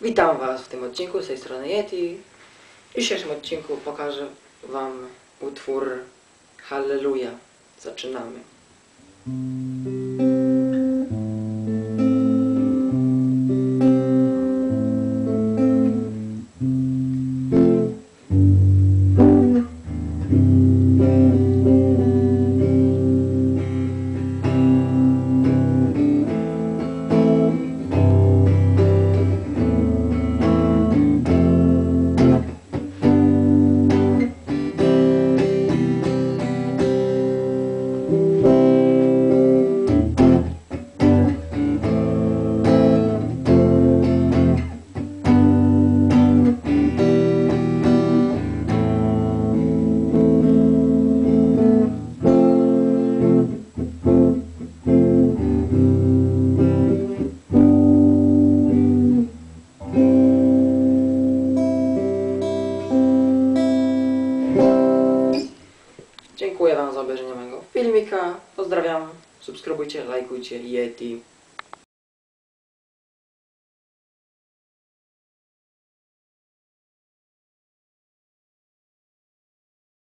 Witam Was w tym odcinku z tej strony Yeti. W dzisiejszym odcinku pokażę Wam utwór Halleluja. Zaczynamy. Dziękuję Wam za obejrzenie mojego filmika. Pozdrawiam. Subskrybujcie, lajkujcie Yeti.